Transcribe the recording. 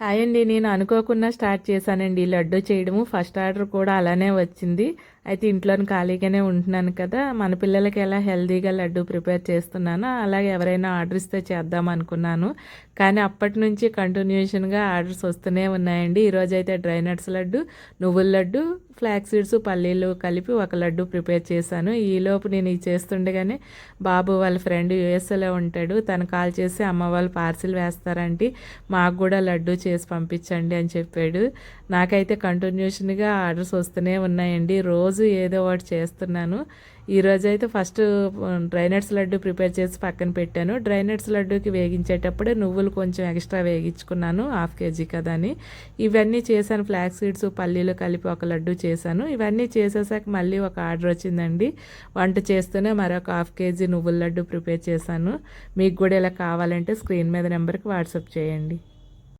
Hi అండి నేను అనుకోకుండా స్టార్ట్ చేశానండి. లడ్డు చేయడము ఫస్ట్ ఆర్డర్ కూడా అలానే వచ్చింది. అయితే ఇంట్లోని ఖాళీగానే ఉంటున్నాను కదా. మన పిల్లలకి ఎలా హెల్తీగా లడ్డు ప్రిపేర్ చేస్తున్నానో అలాగే ఎవరైనా ఆర్డర్ ఇస్తే చేద్దాం అనుకున్నాను. కానీ అప్పటి నుంచి కంటిన్యూషన్గా ఆర్డర్స్ వస్తూనే ఉన్నాయండి. ఈరోజు అయితే డ్రై నట్స్ లడ్డు నువ్వుల లడ్డు ఫ్లాక్ సీడ్స్ పల్లీలు కలిపి ఒక లడ్డు ప్రిపేర్ చేశాను. ఈలోపు నేను ఇది చేస్తుండగానే బాబు వాళ్ళ ఫ్రెండ్ యుఎస్ఏలో ఉంటాడు. తను కాల్ చేసి అమ్మ వాళ్ళు పార్సిల్ వేస్తారంటే మాకు కూడా లడ్డు చేసి పంపించండి అని చెప్పాడు. నాకైతే కంటిన్యూషన్గా ఆర్డర్స్ వస్తూనే ఉన్నాయండి. రోజు రోజు ఏదో ఒకటి చేస్తున్నాను. ఈరోజు అయితే ఫస్ట్ డ్రైనట్స్ లడ్డు ప్రిపేర్ చేసి పక్కన పెట్టాను. డ్రైనట్స్ లడ్డుకి వేగించేటప్పుడే నువ్వులు కొంచెం ఎక్స్ట్రా వేగించుకున్నాను హాఫ్ కేజీ కదా అని. ఇవన్నీ చేశాను ఫ్లాక్ సీడ్స్ పల్లీలు కలిపి ఒక లడ్డు చేశాను. ఇవన్నీ చేసేసాక మళ్ళీ ఒక ఆర్డర్ వచ్చిందండి. వంట చేస్తూనే మరొక హాఫ్ కేజీ నువ్వుల లడ్డు ప్రిపేర్ చేశాను. మీకు కూడా ఇలా కావాలంటే స్క్రీన్ మీద నెంబర్కి వాట్సాప్ చేయండి.